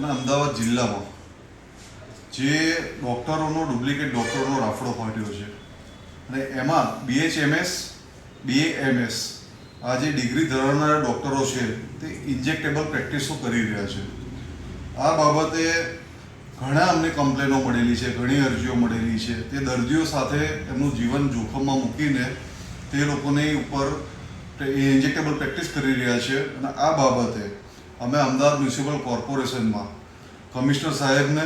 અને અમદાવાદ જિલ્લામાં જે ડૉક્ટરોનો, ડુપ્લિકેટ ડૉક્ટરોનો રાફડો ફાટ્યો છે. અને એમાં બીએચએમએસ બીએએમએસ આ જે ડિગ્રી ધરાવનારા ડૉક્ટરો છે, તે ઇન્જેક્ટેબલ પ્રેક્ટિસો કરી રહ્યા છે. આ બાબતે ઘણા અમને કમ્પ્લેનો મળેલી છે, ઘણી અરજીઓ મળેલી છે. તે દર્દીઓ સાથે એમનું જીવન જોખમમાં મૂકીને તે લોકોની ઉપર એ ઇન્જેક્ટેબલ પ્રેક્ટિસ કરી રહ્યા છે. અને આ બાબતે અમે અમદાવાદ મ્યુનિસિપલ કોર્પોરેશનમાં કમિશનર સાહેબને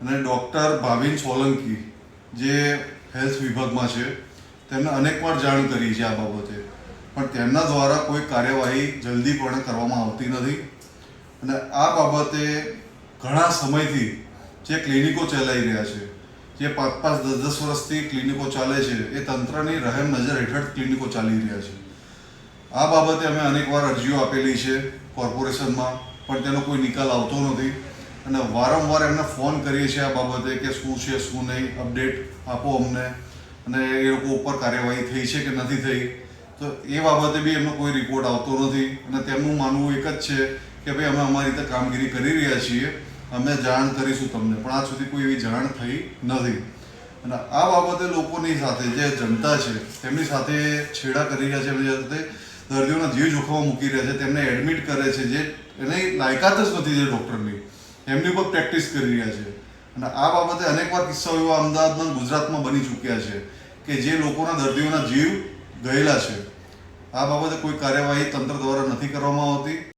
અને ડૉક્ટર ભાવિન સોલંકી, જે હેલ્થ વિભાગમાં છે, તેમને અનેકવાર જાણ કરી છે આ બાબતે. પણ તેમના દ્વારા કોઈ કાર્યવાહી જલ્દીપણે કરવામાં આવતી નથી. અને આ બાબતે ઘણા સમયથી જે ક્લિનિકો ચલાવી રહ્યા છે, જે પાંચ પાંચ દસ દસ વર્ષથી ક્લિનિકો ચાલે છે, એ તંત્રની રહેમ નજર હેઠળ ક્લિનિકો ચાલી રહ્યા છે. આ બાબતે અમે અનેકવાર અરજીઓ આપેલી છે કોર્પોરેશનમાં, પણ તેનો કોઈ નિકાલ આવતો નથી. અને વારંવાર એમને ફોન કરીએ છીએ આ બાબતે કે શું છે, શું નહીં, અપડેટ આપો અમને. અને એ લોકો ઉપર કાર્યવાહી થઈ છે કે નથી થઈ, તો એ બાબતે બી એમનો કોઈ રિપોર્ટ આવતો નથી. અને તેમનું માનવું એક જ છે કે ભાઈ, અમે અમારી રીતે કામગીરી કરી રહ્યા છીએ. અમે જાણ કરીશું તમને, પણ આજ સુધી કોઈ એવી જાણ થઈ નથી. અને આ બાબતે લોકોની સાથે જે જનતા છે, તેમની સાથે છેડા કરી રહ્યા છે, એમની સાથે દર્દીઓના જીવ જોખમમાં મૂકી રહ્યા છે, તેમને એડમિટ કરે છે જે એની લાયકાત જ નથી જે ડૉક્ટરની. એમની ઉપર પ્રેક્ટિસ કરી રહ્યા છે. અને આ બાબતે અનેકવાર કિસ્સાઓ એવા અમદાવાદમાં, ગુજરાતમાં બની ચૂક્યા છે કે જે લોકોના દર્દીઓના જીવ ગયેલા છે. આ બાબતે કોઈ કાર્યવાહી તંત્ર દ્વારા નથી કરવામાં આવતી.